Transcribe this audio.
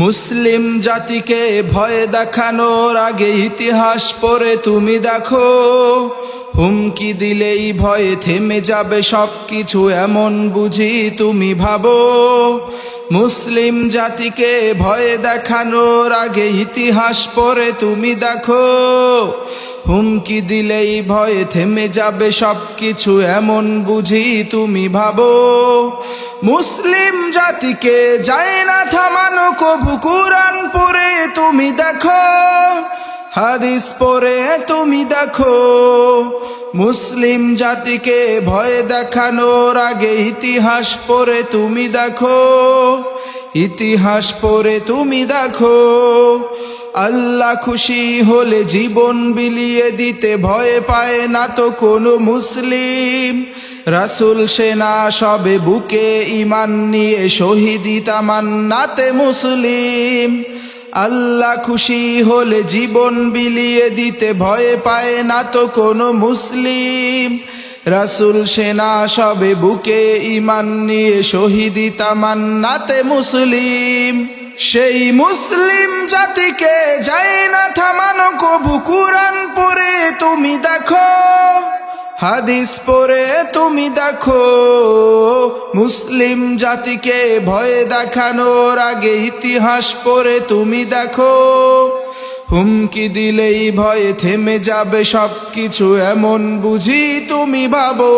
মুসলিম জাতিকে ভয় দেখানোর আগে ইতিহাস পরে তুমি দেখো। হুমকি দিলেই ভয়ে থেমে যাবে সব কিছু এমন বুঝি তুমি ভাবো। মুসলিম জাতিকে ভয় দেখানোর আগে ইতিহাস পরে তুমি দেখো। হুমকি দিলেই ভয়ে থেমে যাবে সব কিছু এমন বুঝি তুমি ভাবো। মুসলিম জাতিকে যায় না থামানো কভু কুরআন পরে তুমি দেখো, হাদিস পরে তুমি দেখো। মুসলিম জাতিকে ভয় দেখানোর আগে ইতিহাস পরে তুমি দেখো, ইতিহাস পরে তুমি দেখো। আল্লাহ খুশি হলে জীবন বিলিয়ে দিতে ভয় পায় না তো কোনো মুসলিম। রাসুল সেনা সবে বুকে ইমান নিয়ে শহীদি তামান্নাতে মুসলিম। আল্লাহ খুশি হলে জীবন বিলিয়ে দিতে ভয় পায় না তো কোনো মুসলিম। রাসুল সেনা সবে বুকে ইমান নিয়ে শহীদি তামান্নাতে মুসলিম। সেই মুসলিম জাতিকে যায় না থামানো কবু কুরআন পড়ে তুমি দেখো, হাদিস পরে তুমি দেখো, মুসলিম জাতিকে ভয় দেখানোর আগে ইতিহাস পরে তুমি দেখো। হুমকি দিলেই ভয়ে থেমে যাবে সব কিছু এমন বুঝি তুমি ভাবো।